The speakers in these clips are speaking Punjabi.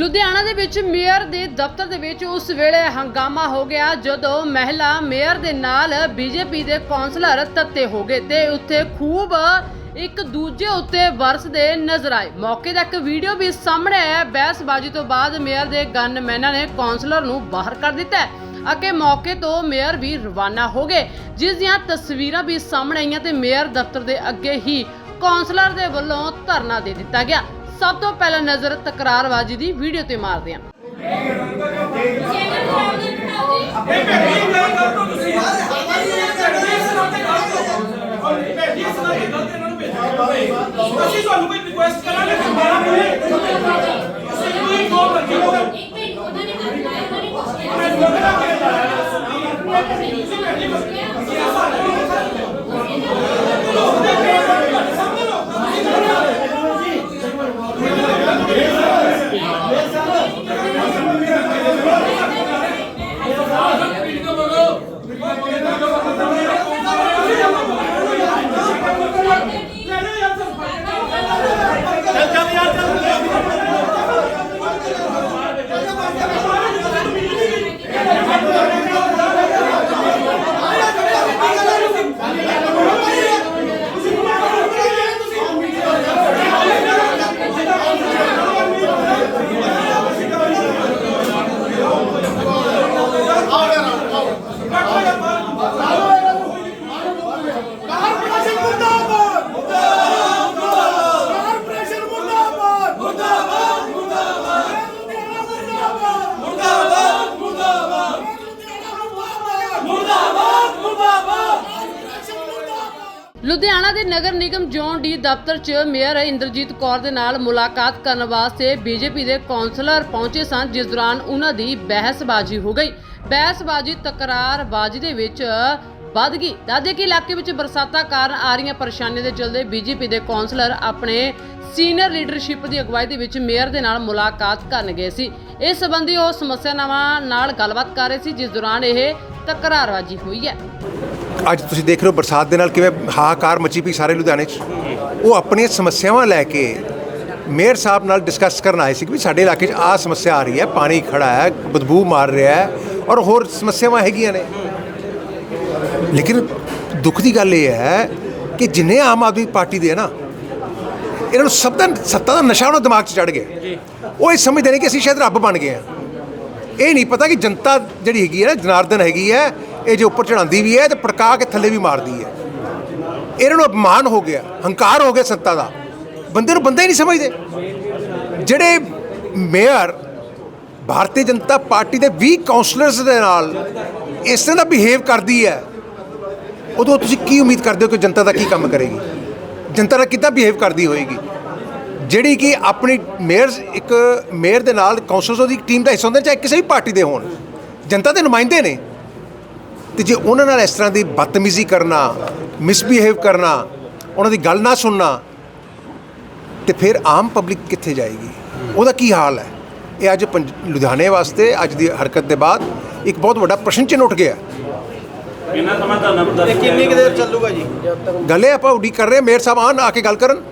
ਲੁਧਿਆਣਾ ਦੇ ਵਿੱਚ ਮੇਅਰ ਦੇ ਦਫ਼ਤਰ ਦੇ ਵਿੱਚ ਉਸ ਵੇਲੇ ਹੰਗਾਮਾ ਹੋ ਗਿਆ ਜਦੋਂ ਮਹਿਲਾ ਮੇਅਰ ਦੇ ਨਾਲ ਬੀਜੇਪੀ ਦੇ ਕੌਂਸਲਰ ਤੱਤੇ ਹੋ ਗਏ ਤੇ ਉੱਥੇ ਖੂਬ ਇੱਕ ਦੂਜੇ ਉੱਤੇ ਵਰਸਦੇ ਨਜ਼ਰ ਆਏ। ਮੌਕੇ ਦਾ ਇੱਕ ਵੀਡੀਓ ਵੀ ਸਾਹਮਣੇ ਆਇਆ ਬਹਿਸਬਾਜ਼ੀ ਤੋਂ ਬਾਅਦ ਮੇਅਰ ਦੇ ਗਨਮੈਨਾਂ ਨੇ ਕੌਂਸਲਰ ਨੂੰ ਬਾਹਰ ਕਰ ਦਿੱਤਾ ਅਤੇ ਮੌਕੇ ਤੋਂ ਮੇਅਰ ਵੀ ਰਵਾਨਾ ਹੋ ਗਏ। ਜਿਸ ਦੀਆਂ ਤਸਵੀਰਾਂ ਵੀ ਸਾਹਮਣੇ ਆਈਆਂ ਤੇ ਮੇਅਰ ਦਫ਼ਤਰ ਦੇ ਅੱਗੇ ਹੀ ਕੌਂਸਲਰ ਦੇ ਵੱਲੋਂ ਧਰਨਾ ਦੇ ਦਿੱਤਾ ਗਿਆ। ਸਭ ਤੋਂ ਪਹਿਲਾਂ ਨਜ਼ਰ ਤਕਰਾਰਬਾਜ਼ੀ ਦੀ ਵੀਡੀਓ ਤੇ ਮਾਰਦੇ ਹਾਂ। ਅਸੀਂ ਤੁਹਾਨੂੰ ਕੋਈ ਰਿਕੁਐਸਟ ਕਰਾਂਗੇ ਕਿ ਮਿਲੇ ਅਸੀਂ ਕੋਈ ਕੋਲ ਰੱਖੀਏ ਇੱਕ ਮਿੰਟ, ਉਹਨਾਂ ਨੇ ਗੱਲ ਉਹਨਾਂ ਨੇ ਕੁਛ ਕਾਰਪੋਰੇਸ਼ਨ ਲੁਧਿਆਣਾ ਦੇ ਨਗਰ ਨਿਗਮ ਜ਼ੋਨ ਡੀ ਦਫ਼ਤਰ 'ਚ ਮੇਅਰ ਇੰਦਰਜੀਤ ਕੌਰ ਦੇ ਨਾਲ ਮੁਲਾਕਾਤ ਕਰਨ ਵਾਸਤੇ ਬੀਜੇਪੀ ਦੇ ਕੌਂਸਲਰ ਪਹੁੰਚੇ ਸਨ, ਜਿਸ ਦੌਰਾਨ ਉਹਨਾਂ ਦੀ ਬਹਿਸਬਾਜ਼ੀ ਹੋ ਗਈ। ਬਹਿਸਬਾਜ਼ੀ ਤਕਰਾਰਬਾਜ਼ੀ ਦੇ ਵਿੱਚ ਵੱਧ ਗਈ। ਦਾਦੇ ਕਿ ਇਲਾਕੇ ਵਿੱਚ ਬਰਸਾਤਾਂ ਕਾਰਨ ਆ ਰਹੀਆਂ ਪਰੇਸ਼ਾਨੀਆਂ ਦੇ ਚਲਦੇ ਬੀਜੇਪੀ ਦੇ ਕੌਂਸਲਰ ਆਪਣੇ ਸੀਨੀਅਰ ਲੀਡਰਸ਼ਿਪ ਦੀ ਅਗਵਾਈ ਦੇ ਵਿੱਚ ਮੇਅਰ ਦੇ ਨਾਲ ਮੁਲਾਕਾਤ ਕਰਨ ਗਏ ਸੀ। ਇਸ ਸੰਬੰਧੀ ਉਹ ਸਮੱਸਿਆਵਾਂ ਨਾਲ ਗੱਲਬਾਤ ਕਰ ਰਹੇ ਸੀ, ਜਿਸ ਦੌਰਾਨ ਇਹ ਤਕਰਾਰਬਾਜ਼ੀ ਹੋਈ ਹੈ। ਅੱਜ ਤੁਸੀਂ ਦੇਖ ਰਹੇ ਹੋ ਬਰਸਾਤ ਦੇ ਨਾਲ ਕਿਵੇਂ ਹਾਹਾਕਾਰ ਮਚੀ ਪਈ ਸਾਰੇ ਲੁਧਿਆਣੇ 'ਚ। ਉਹ ਆਪਣੀਆਂ ਸਮੱਸਿਆਵਾਂ ਲੈ ਕੇ ਮੇਅਰ ਸਾਹਿਬ ਨਾਲ ਡਿਸਕਸ ਕਰਨ ਆਏ ਸੀ ਕਿ ਸਾਡੇ ਇਲਾਕੇ 'ਚ ਆਹ ਸਮੱਸਿਆ ਆ ਰਹੀ ਹੈ ਪਾਣੀ ਖੜਾ ਹੈ ਬਦਬੂ ਮਾਰ ਰਿਹਾ ਹੈ ਔਰ ਹੋਰ ਸਮੱਸਿਆਵਾਂ ਹੈਗੀਆਂ ਨੇ। ਲੇਕਿਨ ਦੁੱਖ ਦੀ ਗੱਲ ਇਹ ਹੈ ਕਿ ਜਿੰਨੇ ਆਮ ਆਦਮੀ ਪਾਰਟੀ ਦੇ ਆ ਨਾ ਇਹਨਾਂ ਨੂੰ ਸਭ ਦਾ ਸੱਤਾ ਦਾ ਨਸ਼ਾ ਉਹਨਾਂ ਦਿਮਾਗ 'ਚ ਚੜ ਗਿਆ। ਉਹ ਇਹ ਸਮਝਦੇ ਨੇ ਕਿ ਅਸੀਂ ਸ਼ਾਇਦ ਰੱਬ ਬਣ ਗਏ ਆ ਇਹ ਨਹੀਂ ਪਤਾ ਕਿ ਜਨਤਾ ਜਿਹੜੀ ਹੈਗੀ ਹੈ ਨਾ ਜਨਾਰਦਨ ਹੈਗੀ ਹੈ ਇਹ ਜੇ ਉੱਪਰ ਚੜਾਉਂਦੀ ਵੀ ਹੈ ਤੇ ਪੜਕਾ ਕੇ ਥੱਲੇ ਵੀ ਮਾਰਦੀ ਹੈ। ਇਹਨਾਂ ਨੂੰ ਅਪਮਾਨ ਹੋ ਗਿਆ, ਹੰਕਾਰ ਹੋ ਗਿਆ ਸੱਤਾ ਦਾ। ਬੰਦੇ ਨੂੰ ਬੰਦਾ ਹੀ ਨਹੀਂ ਸਮਝਦੇ। ਜਿਹੜੇ ਮੇਅਰ ਭਾਰਤੀ ਜਨਤਾ ਪਾਰਟੀ ਦੇ 20 ਕਾਉਂਸਲਰਸ ਦੇ ਨਾਲ ਇਸ ਤਰ੍ਹਾਂ ਦਾ ਬਿਹੇਵ ਕਰਦੀ ਹੈ, ਉਦੋਂ ਤੁਸੀਂ ਕੀ ਉਮੀਦ ਕਰਦੇ ਹੋ ਕਿ ਜਨਤਾ ਦਾ ਕੀ ਕੰਮ ਕਰੇਗੀ? ਜਨਤਾ ਦਾ ਕਿੱਦਾਂ ਬਿਹੇਵ ਕਰਦੀ ਹੋਏਗੀ? ਜਿਹੜੀ ਕਿ ਆਪਣੀ ਮੇਅਰ ਇੱਕ ਮੇਅਰ ਦੇ ਨਾਲ ਕਾਉਂਸਲਰਸ ਦੀ ਟੀਮ ਦਾ ਹਿੱਸਾ ਹੁੰਦੇ ਚਾਹੇ ਕਿਸੇ ਵੀ ਪਾਰਟੀ ਦੇ ਹੋਣ। ਜਨਤਾ ਦੇ ਨੁਮਾਇੰਦੇ ਨੇ। ਤੇ ਜੇ ਉਹਨਾਂ ਨਾਲ ਇਸ ਤਰ੍ਹਾਂ ਦੀ ਬਦਤਮੀਜ਼ੀ ਕਰਨਾ ਮਿਸਬਿਹੇਵ ਕਰਨਾ ਉਹਨਾਂ ਦੀ ਗੱਲ ਨਾ ਸੁਣਨਾ ਤੇ ਫਿਰ ਆਮ ਪਬਲਿਕ ਕਿੱਥੇ ਜਾਏਗੀ? ਉਹਦਾ ਕੀ ਹਾਲ ਹੈ? ਇਹ ਅੱਜ ਪੰਜ- ਲੁਧਿਆਣੇ ਵਾਸਤੇ ਅੱਜ ਦੀ ਹਰਕਤ ਦੇ ਬਾਅਦ ਇੱਕ ਬਹੁਤ ਵੱਡਾ ਪ੍ਰਸ਼ਨ ਚਿੰਨ੍ਹ ਉੱਠ ਗਿਆ। ਕਿੰਨਾ ਸਮਾਂ ਧਰਨਾ ਇਹ ਕਿੰਨੀ ਕੁ ਦੇਰ ਚੱਲੂਗਾ ਜੀ? ਗੱਲ ਇਹ ਆਪਾਂ ਉਡੀਕ ਕਰ ਰਹੇ ਹਾਂ ਮੇਅਰ ਸਾਹਿਬ ਆਉਣ ਆ ਕੇ ਗੱਲ ਕਰਨ।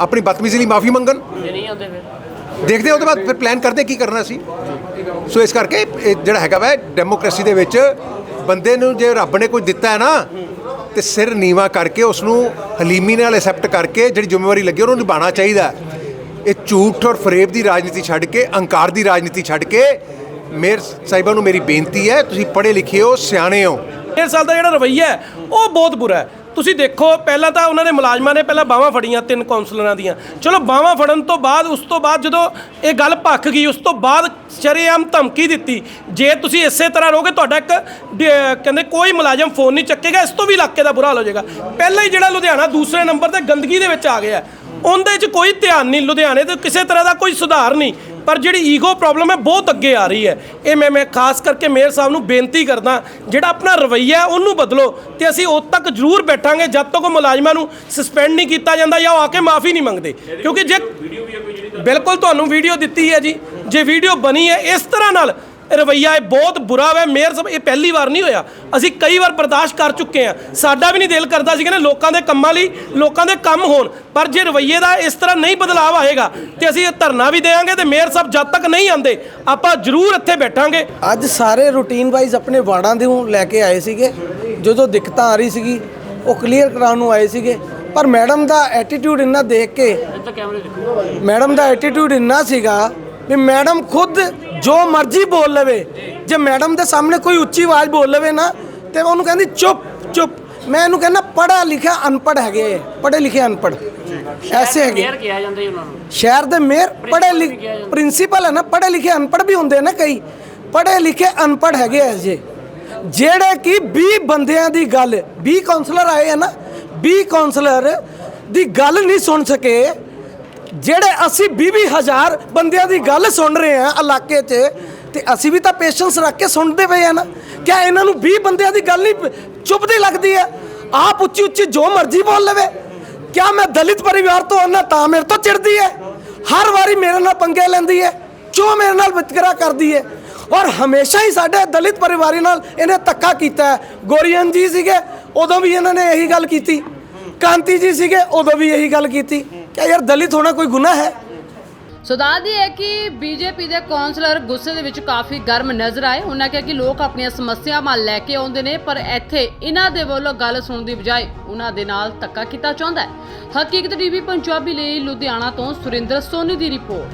ਆਪਣੀ ਬਦਤਮੀਜ਼ੀ ਲਈ ਮਾਫੀ ਮੰਗਣ। ਦੇਖਦੇ ਹਾਂ ਉਹਦੇ ਬਾਅਦ ਫਿਰ ਪਲਾਨ ਕਰਦੇ ਕੀ ਕਰਨਾ ਸੀ ਸੋ ਇਸ ਕਰਕੇ ਇਹ ਜਿਹੜਾ ਹੈਗਾ ਵਾ ਡੈਮੋਕ੍ਰੇਸੀ ਦੇ ਵਿੱਚ ਬੰਦੇ ਨੂੰ ਜੇ ਰੱਬ ਨੇ ਕੋਈ ਦਿੱਤਾ ਹੈ ਨਾ, ਤੇ ਸਿਰ ਨੀਵਾ ਕਰਕੇ ਉਸ ਨੂੰ ਹਲੀਮੀ ਨਾਲ ਐਕਸੈਪਟ ਕਰਕੇ ਜਿਹੜੀ ਜ਼ਿੰਮੇਵਾਰੀ ਲੱਗੀ, ਉਹਨੂੰ ਨਿਭਾਉਣਾ ਚਾਹੀਦਾ ਇਹ ਝੂਠ ਔਰ ਫਰੇਬ ਦੀ ਰਾਜਨੀਤੀ ਛੱਡ ਕੇ, ਅਹੰਕਾਰ ਦੀ ਰਾਜਨੀਤੀ ਛੱਡ ਕੇ, ਮੇਰ ਸਾਹਿਬਾਂ ਨੂੰ ਮੇਰੀ ਬੇਨਤੀ ਹੈ, ਤੁਸੀਂ ਪੜ੍ਹੇ ਲਿਖੇ ਹੋ, ਸਿਆਣੇ ਹੋ। ਡੇਢ ਸਾਲ ਦਾ ਜਿਹੜਾ ਰਵੱਈਆ ਉਹ ਬਹੁਤ ਬੁਰਾ ਹੈ। ਤੁਸੀਂ ਦੇਖੋ, ਪਹਿਲਾਂ ਤਾਂ ਉਹਨਾਂ ਨੇ ਮੁਲਾਜ਼ਮਾਂ ਨੇ ਪਹਿਲਾਂ ਬਾਹਾਂ ਫੜੀਆਂ ਤਿੰਨ ਕਾਉਂਸਲਰਾਂ ਦੀਆਂ। ਚਲੋ, ਬਾਹਾਂ ਫੜਨ ਤੋਂ ਬਾਅਦ, ਉਸ ਤੋਂ ਬਾਅਦ ਜਦੋਂ ਇਹ ਗੱਲ ਭੱਖ ਗਈ, ਉਸ ਤੋਂ ਬਾਅਦ ਸ਼ਰੇਆਮ ਧਮਕੀ ਦਿੱਤੀ। ਜੇ ਤੁਸੀਂ ਇਸੇ ਤਰ੍ਹਾਂ ਰਹੋਗੇ, ਤੁਹਾਡਾ ਇੱਕ ਡ- ਕਹਿੰਦੇ ਕੋਈ ਮੁਲਾਜ਼ਮ ਫੋਨ ਨਹੀਂ ਚੱਕੇਗਾ, ਇਸ ਤੋਂ ਵੀ ਇਲਾਕੇ ਦਾ ਬੁਰਾ ਹਾਲ ਹੋ ਜਾਏਗਾ। ਪਹਿਲਾਂ ਹੀ ਜਿਹੜਾ ਲੁਧਿਆਣਾ ਦੂਸਰੇ ਨੰਬਰ ਤੇ ਗੰਦਗੀ ਦੇ ਵਿੱਚ ਆ ਗਿਆ। ਉਹਦੇ 'ਚ ਕੋਈ ਧਿਆਨ ਨਹੀਂ ਲੁਧਿਆਣੇ ਤੇ ਕਿਸੇ ਤਰ੍ਹਾਂ ਦਾ ਕੋਈ ਸੁਧਾਰ ਨਹੀਂ। ਪਰ ਜਿਹੜੀ ਈਗੋ ਪ੍ਰੋਬਲਮ ਹੈ ਬਹੁਤ ਅੱਗੇ ਆ ਰਹੀ ਹੈ। ਇਹ ਮੈਂ ਮੈਂ ਖਾਸ ਕਰਕੇ ਮੇਅਰ ਸਾਹਿਬ ਨੂੰ ਬੇਨਤੀ ਕਰਦਾ ਜਿਹੜਾ ਆਪਣਾ ਰਵੱਈਆ ਹੈ ਉਹਨੂੰ ਬਦਲੋ ਤੇ ਅਸੀਂ ਉਦ ਤੱਕ ਜ਼ਰੂਰ ਬੈਠਾਂਗੇ ਜਦ ਤੱਕ ਉਹ ਮੁਲਾਜ਼ਮਾਂ ਨੂੰ ਸਸਪੈਂਡ ਨਹੀਂ ਕੀਤਾ ਜਾਂਦਾ ਜਾਂ ਉਹ ਆ ਕੇ ਮਾਫੀ ਨਹੀਂ ਮੰਗਦੇ। ਕਿਉਂਕਿ ਜੇ ਬਿਲਕੁਲ ਤੁਹਾਨੂੰ ਵੀਡੀਓ ਦਿੱਤੀ ਹੈ ਜੀ। ਜੇ ਵੀਡੀਓ ਬਣੀ ਹੈ ਇਸ ਤਰ੍ਹਾਂ ਨਾਲ ਰਵਈਆ ਇਹ ਬਹੁਤ ਬੁਰਾ ਵਾ ਮੇਅਰ ਸਾਹਿਬ ਇਹ ਪਹਿਲੀ ਵਾਰ ਨਹੀਂ ਹੋਇਆ। ਅਸੀਂ ਕਈ ਵਾਰ ਬਰਦਾਸ਼ਤ ਕਰ ਚੁੱਕੇ ਆ ਸਾਡਾ ਵੀ ਨਹੀਂ ਦਿਲ ਕਰਦਾ ਸੀ ਕਿ ਨਾ ਲੋਕਾਂ ਦੇ ਕੰਮਾਂ ਲਈ ਲੋਕਾਂ ਦੇ ਕੰਮ ਹੋਣ। ਪਰ ਜੇ ਰਵਈਏ ਦਾ ਇਸ ਤਰ੍ਹਾਂ ਨਹੀਂ ਬਦਲਾਅ ਆਏਗਾ ਤੇ ਅਸੀਂ ਇਹ ਧਰਨਾ ਵੀ ਦੇਵਾਂਗੇ ਤੇ ਮੇਅਰ ਸਾਹਿਬ ਜਦ ਤੱਕ ਨਹੀਂ ਆਉਂਦੇ ਆਪਾਂ ਜ਼ਰੂਰ ਇੱਥੇ ਬੈਠਾਂਗੇ। ਅੱਜ ਸਾਰੇ ਰੂਟੀਨ ਵਾਈਜ਼ ਆਪਣੇ ਵਾਰਡਾਂ ਦੇ ਨੂੰ ਲੈ ਕੇ ਆਏ ਸੀਗੇ। ਜਦੋਂ ਦਿੱਕਤਾਂ ਆ ਰਹੀ ਸੀਗੀ ਉਹ ਕਲੀਅਰ ਕਰਾਉਣ ਨੂੰ ਆਏ ਸੀਗੇ। ਪਰ ਮੈਡਮ ਦਾ ਐਟੀਟਿਊਡ ਇੰਨਾ ਦੇਖ ਕੇ ਮੈਡਮ ਦਾ ਐਟੀਟਿਊਡ ਇੰਨਾ ਸੀਗਾ ਵੀ ਮੈਡਮ ਖੁਦ ਜੋ ਮਰਜ਼ੀ ਬੋਲ ਲਵੇ। ਜੇ ਮੈਡਮ ਦੇ ਸਾਹਮਣੇ ਕੋਈ ਉੱਚੀ ਆਵਾਜ਼ ਬੋਲ ਲਵੇ ਨਾ ਤੇ ਉਹਨੂੰ ਕਹਿੰਦੀ ਚੁੱਪ ਚੁੱਪ। ਮੈਂ ਇਹਨੂੰ ਕਹਿੰਦਾ ਪੜ੍ਹਾ ਲਿਖਿਆ ਅਨਪੜ੍ਹ ਹੈਗੇ ਪੜ੍ਹੇ ਲਿਖੇ ਅਨਪੜ੍ਹ। ਐਸੇ ਹੈਗੇ। ਮੇਅਰ ਕਿਹਾ ਜਾਂਦਾ ਜੀ ਉਹਨਾਂ ਨੂੰ। ਸ਼ਹਿਰ ਦੇ ਮੇਅਰ ਪੜ੍ਹੇ ਲਿਖੇ ਪ੍ਰਿੰਸੀਪਲ ਹੈ ਨਾ ਪੜ੍ਹੇ ਲਿਖੇ ਅਨਪੜ੍ਹ ਵੀ ਹੁੰਦੇ ਨਾ ਕਈ। ਪੜ੍ਹੇ ਲਿਖੇ ਅਨਪੜ੍ਹ ਹੈਗੇ ਐ ਜੇ ਜਿਹੜੇ ਕਿ 20 ਬੰਦਿਆਂ ਦੀ ਗੱਲ 20 ਕਾਉਂਸਲਰ ਆਏ ਆ ਨਾ 20 ਕਾਉਂਸਲਰ ਦੀ ਗੱਲ ਨਹੀਂ ਸੁਣ ਸਕੇ। ਜਿਹੜੇ ਅਸੀਂ 20 ਹਜ਼ਾਰ ਬੰਦਿਆਂ ਦੀ ਗੱਲ ਸੁਣ ਰਹੇ ਆ ਇਲਾਕੇ 'ਚ, ਤੇ ਅਸੀਂ ਵੀ ਤਾਂ ਪੇਸ਼ੈਂਸ ਰੱਖ ਕੇ ਸੁਣਦੇ ਪਏ ਆ ਨਾ। ਕਿਆ ਇਹਨਾਂ ਨੂੰ 20 ਬੰਦਿਆਂ ਦੀ ਗੱਲ ਨਹੀਂ ਚੁੱਪਦੀ ਲੱਗਦੀ ਹੈ? ਆਪ ਉੱਚੀ ਉੱਚੀ ਜੋ ਮਰਜ਼ੀ ਬੋਲ ਲਵੇ। ਕਿਆ ਮੈਂ ਦਲਿਤ ਪਰਿਵਾਰ ਤੋਂ ਆਉਣਾ ਤਾਂ ਮੇਰੇ ਤੋਂ ਚਿੜਦੀ ਹੈ? ਹਰ ਵਾਰੀ ਮੇਰੇ ਨਾਲ ਪੰਗੇ ਲੈਂਦੀ ਹੈ। ਕਿਉਂ ਮੇਰੇ ਨਾਲ ਵਿਤਕਰਾ ਕਰਦੀ ਹੈ? ਔਰ ਹਮੇਸ਼ਾ ਹੀ ਸਾਡੇ ਦਲਿਤ ਪਰਿਵਾਰੀ ਨਾਲ ਇਹਨੇ ਧੱਕਾ ਕੀਤਾ ਹੈ। ਗੋਰੀਅਨ ਜੀ ਸੀਗੇ, ਉਦੋਂ ਵੀ ਇਹਨਾਂ ਨੇ ਇਹੀ ਗੱਲ ਕੀਤੀ। ਕਾਂਤੀ ਜੀ ਸੀਗੇ, ਉਦੋਂ ਵੀ ਇਹੀ ਗੱਲ ਕੀਤੀ। ਕਿ ਯਾਰ ਦਲਿਤ ਹੋਣਾ ਕੋਈ ਗੁਨਾਹ ਹੈ? ਸੋ ਦੱਸਦੀ ਹੈ ਕਿ ਬੀਜੇਪੀ ਦੇ ਕੌਂਸਲਰ ਗੁੱਸੇ ਦੇ ਵਿੱਚ ਕਾਫੀ ਗਰਮ ਨਜ਼ਰ ਆਏ। ਉਹਨਾਂ ਕਿਹਾ ਕਿ ਲੋਕ ਆਪਣੀਆਂ ਸਮੱਸਿਆਵਾਂ ਲੈ ਕੇ ਆਉਂਦੇ ਨੇ, ਪਰ ਇੱਥੇ ਇਹਨਾਂ ਦੇ ਵੱਲੋਂ ਗੱਲ ਸੁਣਨ ਦੀ ਬਜਾਏ ਉਹਨਾਂ ਦੇ ਨਾਲ ਧੱਕਾ ਕੀਤਾ ਚਾਹੁੰਦਾ ਹੈ। ਹਕੀਕਤ ਟੀਵੀ ਪੰਜਾਬੀ ਲਈ ਲੁਧਿਆਣਾ ਤੋਂ ਸੁਰਿੰਦਰ ਸੋਨੀ ਦੀ ਰਿਪੋਰਟ।